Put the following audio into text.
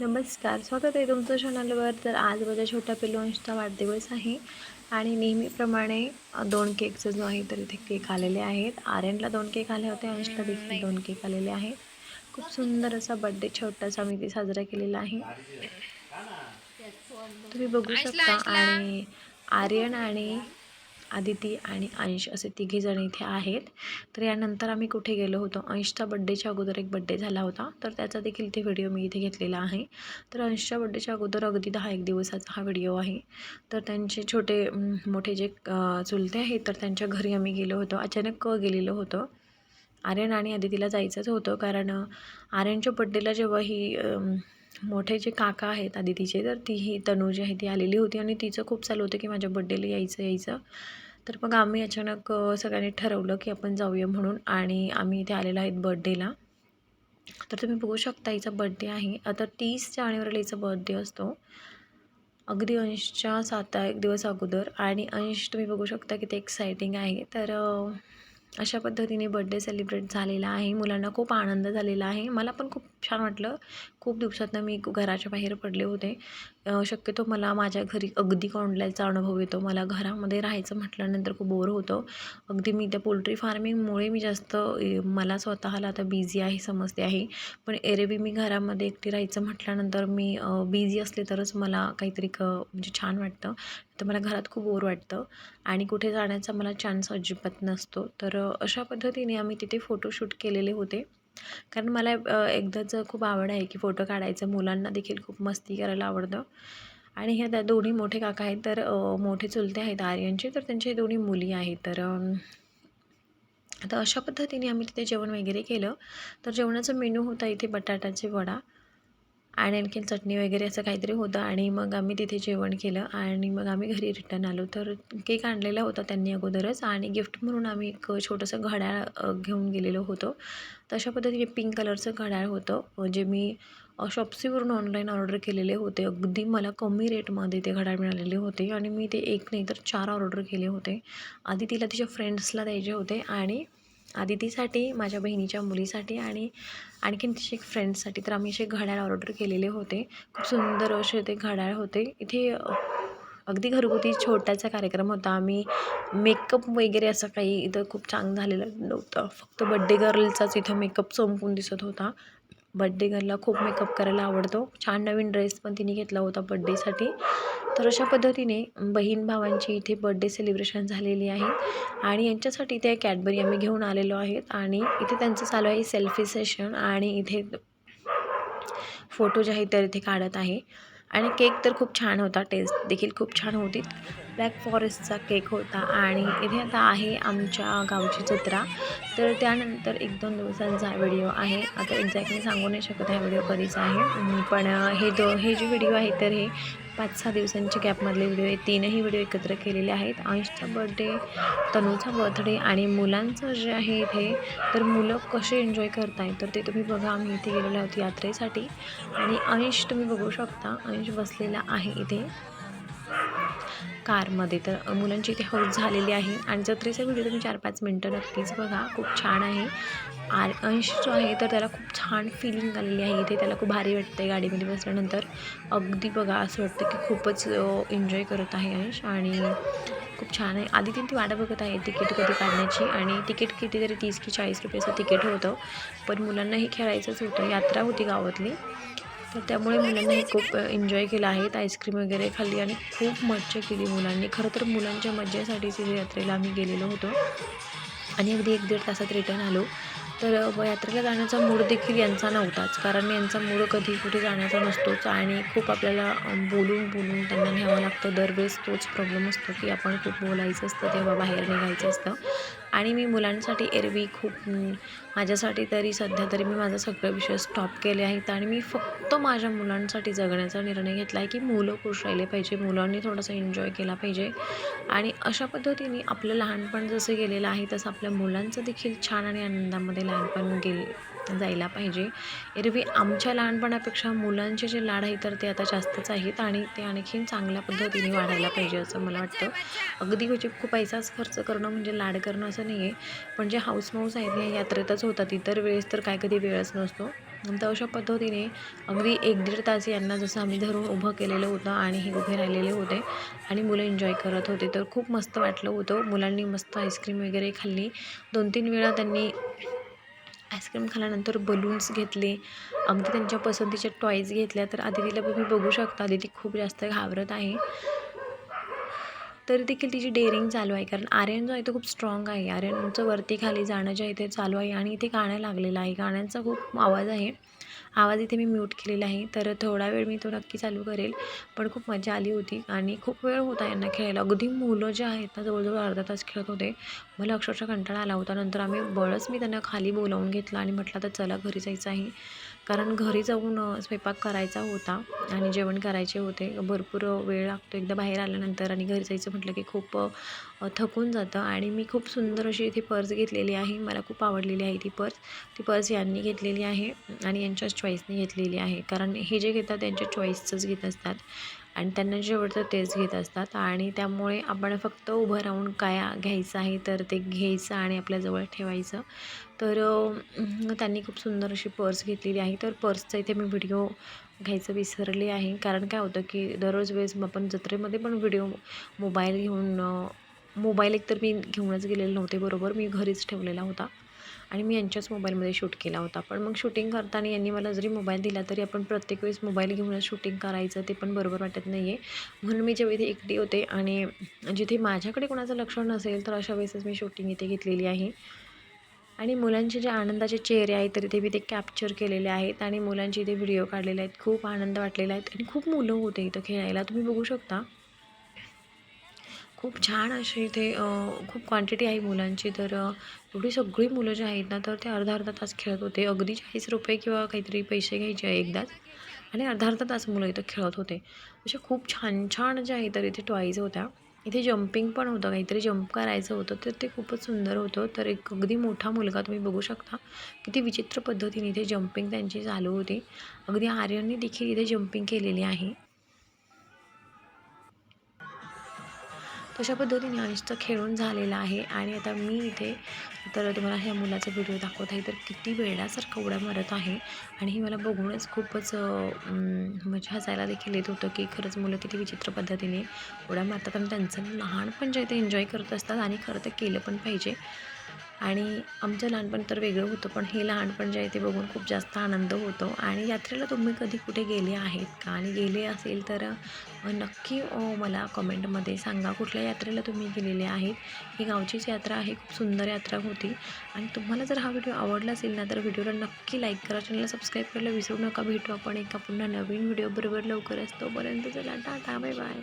नमस्कार स्वागत आहे तुमचं चॅनलवर तर आज माझ्या छोट्या पिलवंशचा वाढदिवस आहे आणि नेहमीप्रमाणे दोन केकचं जो आहे तर इथे केक आलेले आहेत. आर्यनला दोन केक आले होते अंशला देखील दोन केक आलेले आहेत. खूप सुंदर असा बड्डे छोटासा मी ते साजरा केलेला आहे. तुम्ही बघू शकता आणि आर्यन आणि आदिती आणि अंश असे तिघे जण इथे आहेत. तर यानंतर आम्ही कुठे गेलो होतो? अंशचा बड्डेच्या अगोदर एक बड्डे झाला होता. तर त्याचा देखील ते व्हिडिओ मी इथे घेतलेला आहे. तर अंशच्या बड्डेच्या अगोदर अगदी दहा एक दिवसाचा हा व्हिडिओ आहे. तर त्यांचे छोटे मोठे जे चुलते आहेत तर त्यांच्या घरी आम्ही गेलो होतो. अचानक गेलेलो होतो. आर्यन आणि आदितीला जायचंच होतं. कारण आर्यनच्या बड्डेला जेव्हा ही मोठे जे काका आहेत आदितीचे तर ती ही तनू जी आहे ती आलेली होती. आणि तिचं खूप चालू होतं की माझ्या बड्डेला यायचं यायचं. तर मग आम्ही अचानक सगळ्यांनी ठरवलं की आपण जाऊया म्हणून आणि आम्ही इथे आलेलो आहेत बर्थडेला तर तुम्ही बघू शकता हिचा बड्डे आहे. आता तीस जानेवारीला हिचा बर्थडे असतो. अगदी अंशच्या सात एक दिवस अगोदर आणि अंश तुम्ही बघू शकता किती एक्सायटिंग आहे. तर अशा पद्धतीने बड्डे सेलिब्रेट झालेला आहे. मुलांना खूप आनंद झालेला आहे. मला पण खूप छान वाटलं. खूप दिवसातनं मी घराच्या बाहेर पडले होते. शक्यतो मला माझ्या घरी अगदी कोंडल्याचा अनुभव येतो. मला घरामध्ये राहायचं म्हटल्यानंतर खूप बोर होतं. अगदी मी त्या पोल्ट्री फार्मिंगमुळे मी जास्त मला स्वतःला आता बिझी आहे समजते आहे. पण एरवी मी घरामध्ये एकटी राहायचं म्हटल्यानंतर मी बिझी असले तरच मला काहीतरी क म्हणजे छान वाटतं. तर मला घरात खूप बोर वाटतं. आणि कुठे जाण्याचा मला चान्स अजिबात नसतो. तर अशा पद्धतीने आम्ही तिथे फोटोशूट केलेले होते. कारण मला एकदाच खूप आवड आहे की फोटो काढायचं. मुलांना देखील खूप मस्ती करायला आवडतं. आणि ह्या त्या दोन्ही मोठे काका आहेत. तर मोठे चुलते आहेत आर्यनचे. तर त्यांचे दोन्ही मुली आहेत. तर आता अशा पद्धतीने आम्ही तिथे जेवण वगैरे केलं. तर जेवणाचा मेनू होता इथे बटाट्याचे वडा. आणि आणखीन चटणी वगैरे असं काहीतरी होतं आणि मग आम्ही तिथे जेवण केलं आणि मग आम्ही घरी रिटर्न आलो. तर केक आणलेला होता त्यांनी अगोदरच आणि गिफ्ट म्हणून आम्ही एक छोटंसं घड्याळ घेऊन गेलेलो होतो. तशा पद्धतीने पिंक कलरचं घड्याळ होतं. जे मी शॉप्सीवरून ऑनलाईन ऑर्डर केलेले होते. अगदी मला कमी रेटमध्ये ते घड्याळ मिळालेले होते आणि मी ते एक नाही तर चार ऑर्डर केले होते. आधी तिला तिच्या फ्रेंड्सला द्यायचे होते आणि आदितीसाठी माझ्या बहिणीच्या मुलीसाठी आणि आणखीन तिचे फ्रेंड्ससाठी तर आम्ही असे घड्याळ ऑर्डर केलेले होते. खूप सुंदर असे ते घड्याळ होते. इथे अगदी घरगुती छोटासा कार्यक्रम होता. आम्ही मेकअप वगैरे असं काही इथं खूप चांग झालेलं नव्हतं. फक्त बड्डे गर्लचाच इथं मेकअप चमकून दिसत होता. बड्डे गर्लला खूप मेकअप करायला आवडतो. छान नवीन ड्रेस पण तिने घेतला होता बड्डेसाठी तर अशा पद्धतीने बहीण भावांची इथे बड्डे सेलिब्रेशन झालेली आहे. आणि यांच्यासाठी ते कॅडबरी आम्ही घेऊन आलेलो आहेत. आणि इथे त्यांचं चालू आहे सेल्फी सेशन आणि इथे फोटो जे आहेत तर इथे काढत आहे. आणि केक तर खूप छान होता टेस्ट देखील खूप छान होती. ब्लॅक फॉरेस्टचा केक होता आणि इथे आता आहे आमच्या गावची जत्रा. तर त्यानंतर एक दोन दिवसांचा व्हिडिओ आहे. आता एक्झॅक्टली सांगू नाही शकत हा व्हिडिओ कधीचा आहे. पण हे दो हे जे व्हिडिओ आहे तर हे पाच सहा दिवसांच्या गॅपमधले व्हिडिओ आहेत तीनही व्हिडिओ एकत्र केलेले आहेत. अंशचा बर्थडे तनूचा बर्थडे आणि मुलांचं जे आहे इथे तर मुलं कसे एन्जॉय करताय तर ते तुम्ही बघा. आम्ही इथे गेलेलो आहोत यात्रेसाठी. आणि अंश तुम्ही बघू शकता. अंश बसलेला आहे इथे. कारमध्ये. तर मुलांची इथे हौस झालेली आहे. आणि जत्रेचा व्हिडिओ तुम्ही चार पाच मिनटं नक्कीच बघा. खूप छान आहे. आर अंश जो आहे तर त्याला खूप छान फिलिंग आलेली आहे इथे. त्याला खूप भारी वाटतं आहे गाडीमध्ये बसल्यानंतर. अगदी बघा असं वाटतं की खूपच एन्जॉय करत आहे अंश. आणि खूप छान आहे. आधी ती ती वाट बघत आहे तिकीट कधी काढण्याची. आणि तिकीट कितीतरी तीस की चाळीस रुपयाचं तिकीट होतं. पण मुलांनाही खेळायचंच होतं. यात्रा होती गावातली. तर त्यामुळे मुलांनी खूप एन्जॉय केला आहे. आईस्क्रीम वगैरे खाल्ली आणि खूप मज्जा केली मुलांनी. खरं तर मुलांच्या मज्जेसाठीच इथे यात्रेला आम्ही गेलेलो होतो. आणि अगदी एक दीड तासात रिटर्न आलो. तर यात्रेला जाण्याचा मूड देखील यांचा नव्हताच. कारण यांचा मूड कधी कुठे जाण्याचा नसतोच आणि खूप आपल्याला बोलून बोलून त्यांना न्यावं लागतं. दरवेळेस तोच प्रॉब्लेम असतो की आपण खूप बोलायचं असतं तेव्हा बाहेर निघायचं असतं. आणि मी मुलांसाठी एरवी खूप माझ्यासाठी तरी सध्या तरी मी माझा सगळे विषय स्टॉप केले आहेत आणि मी फक्त माझ्या मुलांसाठी जगण्याचा निर्णय घेतला आहे की मुलं खुश राहिले पाहिजे मुलांनी थोडंसं एन्जॉय केला पाहिजे. आणि अशा पद्धतीने आपलं लहानपण जसं गेलेलं आहे तसं आपल्या मुलांचं देखील छान आणि आनंदामध्ये लहानपण गेल जायला पाहिजे. एरवी आमच्या लहानपणापेक्षा मुलांचे जे लाड आहे तर ते आता जास्तच आहेत आणि ते आणखीन चांगल्या पद्धतीने वाढायला पाहिजे असं मला वाटतं. अगदी म्हणजे खूप पैसाच खर्च करणं म्हणजे लाड करणं असं नाही आहे पण जे हाऊस माऊस आहेत या यात्रेतच होतात. इतर वेळेस तर काय कधी वेळच नसतो. नंतर अशा पद्धतीने अगदी एक दीड तास यांना जसं आम्ही धरून उभं केलेलं होतं आणि हे उभे राहिलेले होते आणि मुलं एन्जॉय करत होते तर खूप मस्त वाटलं होतं. मुलांनी मस्त आईस्क्रीम वगैरे खाल्ली. दोन तीन वेळा त्यांनी आईस्क्रीम खाल्ल्यानंतर बलून्स घेतले. अगदी त्यांच्या पसंतीच्या टॉईज घेतल्या. तर आदितीला तुम्ही बघू शकता. आदिती खूप जास्त घाबरत आहे. तरी देखील तिची डेअरिंग चालू आहे. कारण आर्यन जो आहे तो खूप स्ट्रॉंग आहे. आर्यनचं वरती खाली जाणं जे आहे ते चालू आहे. आणि इथे गाणं लागलेलं आहे. गाण्यांचा खूप आवाज आहे. आवाज इथे मी म्यूट केलेला आहे. तर थोडा वेळ मी तो नक्की चालू करेल. पण खूप मजा आली होती आणि खूप वेळ होता यांना खेळायला. अगदी मुलं जे आहेत ना जवळजवळ अर्धा तास खेळत होते. मला अक्षरशः कंटाळा आला होता. नंतर आम्ही बळच मी त्यांना खाली बोलावून घेतलं आणि म्हटलं तर चला घरी जायचं आहे. कारण घरी जाऊन स्वयंपाक करायचा होता आणि जेवण करायचे होते. भरपूर वेळ लागतो. एकदा बाहेर आल्यानंतर आणि घरी जायचं म्हटलं की खूप थकून जातं. आणि मी खूप सुंदर अशी इथे पर्स घेतलेली आहे. मला खूप आवडलेली आहे ती पर्स. ती पर्स यांनी घेतलेली आहे आणि यांच्याच चॉईसने घेतलेली आहे. कारण हे जे घेतात त्यांच्या चॉईसचंच घेत असतात. आणि त्यांना जे आवडतं तेच घेत असतात. आणि त्यामुळे आपण फक्त उभं राहून काय घ्यायचं आहे तर ते घ्यायचं आणि आपल्याजवळ ठेवायचं. तर त्यांनी खूप सुंदर अशी पर्स घेतलेली आहे. तर पर्सचा इथे मी व्हिडिओ घ्यायचं विसरले आहे. कारण काय होतं की दररोज वेळेस आपण जत्रेमध्ये पण व्हिडिओ मोबाईल घेऊन मोबाईल एकतर मी घेऊनच गेलेले नव्हते बरोबर. मी घरीच ठेवलेला होता. आणि मी यांच्याच मोबाईलमध्ये शूट केला होता. पण मग शूटिंग करताना यांनी मला जरी मोबाईल दिला तरी आपण प्रत्येक वेळेस मोबाईल घेऊनच शूटिंग करायचं ते पण बरोबर वाटत नाही आहे म्हणून मी जेव्हा इथे एकटी होते आणि जिथे माझ्याकडे कोणाचं लक्ष नसेल तर अशा वेळेसच मी शूटिंग इथे घेतलेली आहे. आणि मुलांचे जे आनंदाचे चेहरे आहेत तर इथे मी ते कॅप्चर केलेले आहेत आणि मुलांचे इथे व्हिडिओ काढलेले आहेत. खूप आनंद वाटलेला आहेत आणि खूप मुलं होते इथं खेळायला. तुम्ही बघू शकता. खूप छान अशी इथे खूप क्वांटिटी आहे मुलांची. तर एवढी सगळी मुलं जी आहेत ना तर ते अर्धा अर्धा तास खेळत होते. अगदी चाळीस रुपये किंवा काहीतरी पैसे घ्यायचे एकदाच. आणि अर्धा अर्धा तास मुलं इथं खेळत होते. असे खूप छान छान जे आहे तर इथे टॉईज होत्या. इथे जम्पिंग पण होतं काहीतरी जम्प करायचं होतं तर ते खूपच सुंदर होतं. तर एक अगदी मोठा मुलगा तुम्ही बघू शकता किती विचित्र पद्धतीने इथे जम्पिंग त्यांची चालू होती. अगदी आर्यनने देखील इथे जम्पिंग केलेली आहे. तशा पद्धतीने अनिष्ट खेळून झालेला आहे. आणि आता मी इथे तर तुम्हाला ह्या मुलाचा व्हिडिओ दाखवत आहे तर किती वेळासारखं उड्या मारत आहे. आणि हे मला बघूनच खूपच म्हणजे हसायला देखील येत होतं की खरंच मुलं किती विचित्र पद्धतीने उड्या मारतात. आणि त्यांचं लहानपण जे ते एन्जॉय करत असतात. आणि खरं तर केलं पण पाहिजे. आणि आमचं लहानपण तर वेगळं होतं पण हे लहानपण जे आहे ते बघून खूप जास्त आनंद होतो. आणि यात्रेला तुम्ही कधी कुठे गेले आहेत का? आणि गेले असेल तर नक्की मला कमेंटमध्ये सांगा कुठल्या यात्रेला तुम्ही गेलेले आहेत. ही गावचीच यात्रा आहे खूप सुंदर यात्रा होती. आणि तुम्हाला जर हा व्हिडिओ आवडला असेल ना तर व्हिडिओला नक्की लाईक करा. चॅनलला सबस्क्राईब करायला विसरू नका. भेटू आपण एका पुन्हा नवीन व्हिडिओ बरोबर लवकरच. तोपर्यंत चला टाटा बाय बाय.